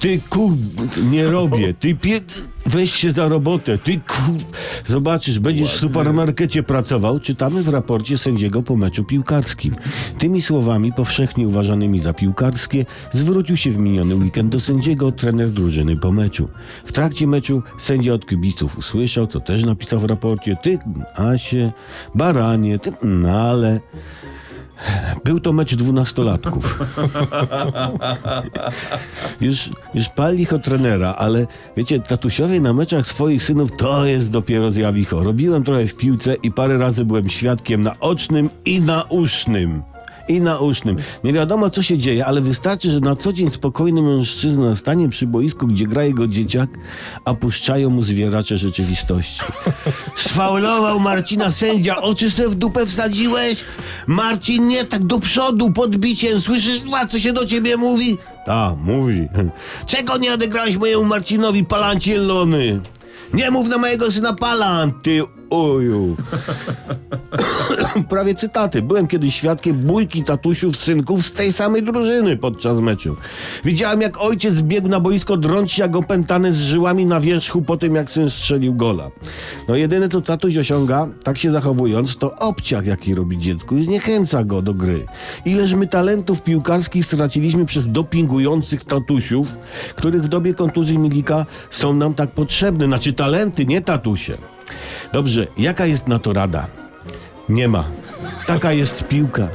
Ty kur... nie robię. Ty pie... Weź się za robotę. Ty kur... Zobaczysz, będziesz w supermarkecie pracował. Czytamy w raporcie sędziego po meczu piłkarskim. Tymi słowami, powszechnie uważanymi za piłkarskie, zwrócił się w miniony weekend do sędziego trener drużyny po meczu. W trakcie meczu sędzia od kibiców usłyszał, co też napisał w raporcie, ty Asie, baranie, ty no ale... Był to mecz dwunastolatków. już, już pali ich o trenera, ale wiecie, tatusiowie na meczach swoich synów to jest dopiero zjawicho. Robiłem trochę w piłce i parę razy byłem świadkiem naocznym i nausznym. I nausznym. Nie wiadomo, co się dzieje, ale wystarczy, że na co dzień spokojny mężczyzna stanie przy boisku, gdzie gra jego dzieciak, a puszczają mu zwieracze rzeczywistości. Sfaulował Marcina sędzia, oczy se w dupę wsadziłeś? Marcin, nie tak do przodu, podbiciem, słyszysz, a co się do ciebie mówi? Ta, mówi. Czego nie odegrałeś mojemu Marcinowi palanciellony? Nie mów na mojego syna palant, ty oju. Prawie cytaty. Byłem kiedyś świadkiem bójki tatusiów synków z tej samej drużyny podczas meczu. Widziałem, jak ojciec biegł na boisko, drąc się jak opętany z żyłami na wierzchu po tym, jak syn strzelił gola. No jedyne, co tatuś osiąga, tak się zachowując, to obciach, jaki robi dziecku i zniechęca go do gry. Ileż my talentów piłkarskich straciliśmy przez dopingujących tatusiów, których w dobie kontuzji Milika są nam tak potrzebne. Znaczy talenty, nie tatusie. Dobrze, jaka jest na to rada? Nie ma. Taka jest piłka.